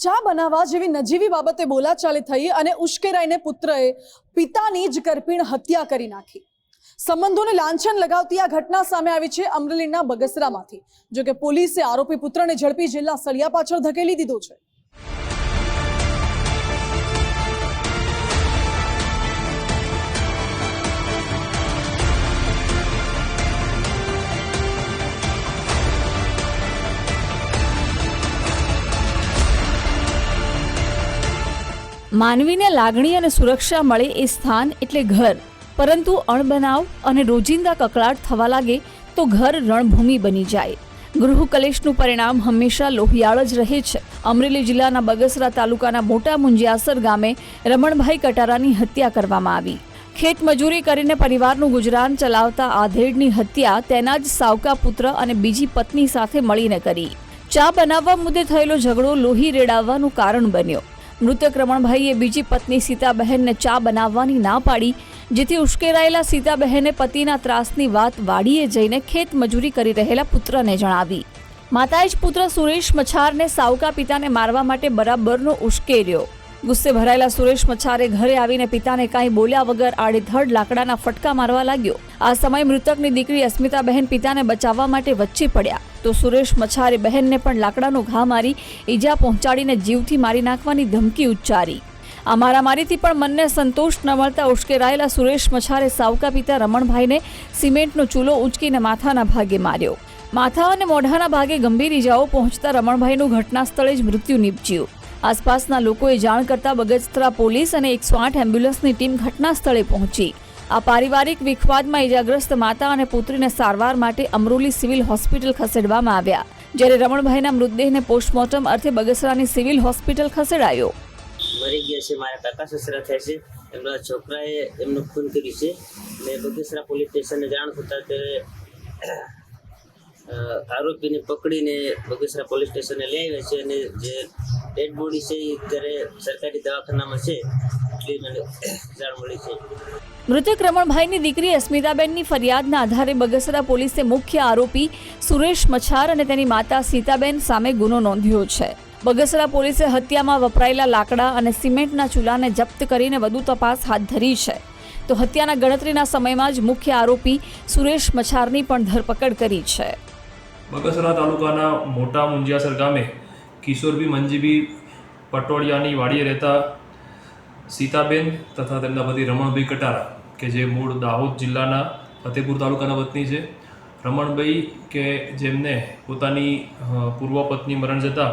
ચા બનાવવા જેવી નજીવી બાબતે બોલાચાલી થઈ અને ઉશ્કેરાઈને પુત્રએ પિતાની જ કરપીણ હત્યા કરી નાખી. સંબંધોને લાંછન લગાવતી આ ઘટના સામે આવી છે અમરેલીના બગસરામાંથી. જોકે પોલીસે આરોપી પુત્રને ઝડપી જિલ્લા સળિયા પાછળ ધકેલી દીધો છે. માનવીને લાગણી અને સુરક્ષા મળે એ સ્થાન એટલે ઘર. પરંતુ અણબનાવ અને રોજિંદા કકળાટ થવા લાગે તો ઘર રણભૂમિ બની જાય. ગૃહ કલેશનું પરિણામ હંમેશા લોહિયાળ જ રહે છે. અમરેલી જિલ્લાના બગસરા તાલુકાના મોટા મુંજિયાસર ગામે રમણભાઈ કટારાની હત્યા કરવામાં આવી. ખેત મજૂરી કરીને પરિવારનું ગુજરાન ચલાવતા આધેડની હત્યા તેના જ સાવકા પુત્ર અને બીજી પત્ની સાથે મળીને કરી. ચા બનાવવા મુદ્દે થયેલો ઝઘડો લોહી રેડાવવાનું કારણ બન્યો. મૃતક રમણભાઈએ બીજી પત્ની સીતાબહેનને ચા બનાવવાની ના પાડી, જેથી ઉશ્કેરાયેલા સીતાબહેને પતિના ત્રાસની વાત વાડીએ જઈને ખેત મજૂરી કરી રહેલા પુત્રને જણાવી. માતાએ જ પુત્ર સુરેશ મછારને સાવકા પિતાને મારવા માટે બરાબરનો ઉશ્કેર્યો. ગુસ્સે ભરાયેલા સુરેશ મછારે ઘરે આવીને પિતાને કાંઈ બોલ્યા વગર આડેધડ લાકડાના ફટકા મારવા લાગ્યો. આ સમયે મૃતકની દીકરી અસ્મિતાબહેન પિતાને બચાવવા માટે વચ્ચે પડ્યા. તો સુરેશ મછારે બહેનને પણ લાકડાનો ઘા મારી ઈજા પહોંચાડીને જીવથી મારી નાખવાની ધમકી ઉચ્ચારી. આ મારામારીથી પણ મનને સંતોષ ન મળતા ઉશ્કેરાયેલા સુરેશ મછારે સાવકા પિતા રમણભાઈને સિમેન્ટનો ચૂલો ઉંચકીને માથાના ભાગે માર્યો. માથા અને મોઢાના ભાગે ગંભીર ઈજાઓ પહોંચતા રમણભાઈનું ઘટના સ્થળે જ મૃત્યુ નીપજ્યું. આસપાસના લોકોએ જાણ કરતા બગસરા પોલીસ અને એકસો આઠ એમ્બ્યુલન્સની ટીમ ઘટના સ્થળે પહોંચી. આ પારિવારિક વિખવાદમાં ઇજાગ્રસ્ત માતા અને પુત્રીને સારવાર માટે અમરોલી સિવિલ હોસ્પિટલ ખસેડવામાં આવ્યા, જ્યારે રમણભાઈના મૃતદેહને પોસ્ટમોર્ટમ અર્થે બગસરાની સિવિલ હોસ્પિટલ ખસેડાયો. મરી ગયા છે, મારા કાકા સસરા થાય છે, એમના છોકરાએ એમનું ખૂન કર્યું છે. મેં બગસરા પોલીસ સ્ટેશનને જાણ થતા ત્યારે આરોપીને પકડીને બગસરા પોલીસ સ્ટેશને લઈ આવ્યા છે અને જે ડેડ બોડી છે એ અત્યારે સરકારી દવાખાનામાં છે, એટલી મને જાણ મળી છે. મૃતક રમણભાઈની દીકરી અસ્મિતાબેનની ફરિયાદના આધારે બગસરા પોલીસે મુખ્ય આરોપી સુરેશ મછાર અને તેની માતા સીતાબેન સામે ગુનો નોંધ્યો છે. બગસરા પોલીસે હત્યામાં વપરાયેલા લાકડા અને સિમેન્ટના ચૂલાને જપ્ત કરીને વધુ તપાસ હાથ ધરી છે. તો હત્યાના ગણતરીના સમયમાં જ મુખ્ય આરોપી સુરેશ મછારની પણ ધરપકડ કરી છે. બગસરા તાલુકાના મોટા મુંજિયાસર ગામે કિશોરભી મંજીભી પટોળિયાની વાડીએ રહેતા સીતાબેન તથા તેમના પતિ રમણભાઈ કટારા કે જે મૂળ દાહોદ જિલ્લાના ફતેપુર તાલુકાના વતની છે. રમણભાઈ કે જેમને પોતાની પૂર્વ પત્ની મરણ જતાં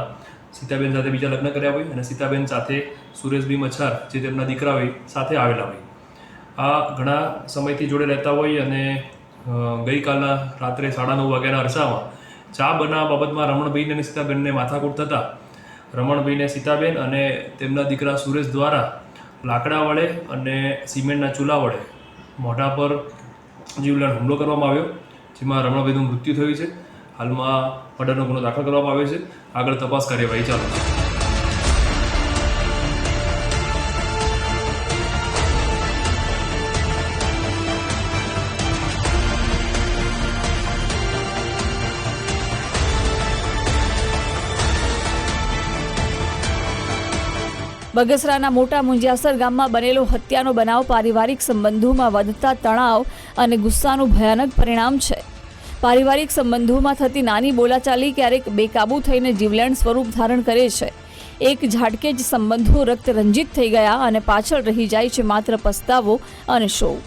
સીતાબેન સાથે બીજા લગ્ન કર્યા હોય અને સીતાબેન સાથે સુરેશભાઈ મચ્છાર, જે તેમના દીકરા હોય, સાથે આવેલા હોય. આ ઘણા સમયથી જોડે રહેતા હોય અને ગઈકાલના રાત્રે સાડા નવ વાગ્યાના અરસામાં ચા બનાવવા બાબતમાં રમણભાઈને અને સીતાબેનને માથાકૂટ થતાં રમણભાઈને સીતાબેન અને તેમના દીકરા સુરેશ દ્વારા લાકડા વડે અને સિમેન્ટના ચૂલા વડે મોઢા પર જીવલેણ હુમલો કરવામાં આવ્યો, જેમાં રમણભાઈનું મૃત્યુ થયું છે. હાલમાં મર્ડરનો ગુનો દાખલ કરવામાં આવ્યો છે. આગળ તપાસ કાર્યવાહી ચાલુ છે. બગસરાના મોટા મુંજિયાસર ગામમાં બનેલો હત્યાનો બનાવ પારિવારિક સંબંધોમાં વધતા તણાવ અને ગુસ્સાનું ભયાનક પરિણામ છે. પારિવારિક સંબંધોમાં થતી નાની બોલાચાલી ક્યારેક બેકાબૂ થઈને જીવલેણ સ્વરૂપ ધારણ કરે છે. એક ઝાટકે જ સંબંધો રક્ત રંજિત થઈ ગયા અને પાછળ રહી જાય છે માત્ર પસ્તાવો અને શોક.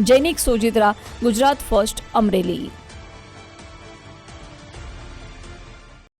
જૈનિક સોજિત્રા, ગુજરાત ફર્સ્ટ, અમરેલી.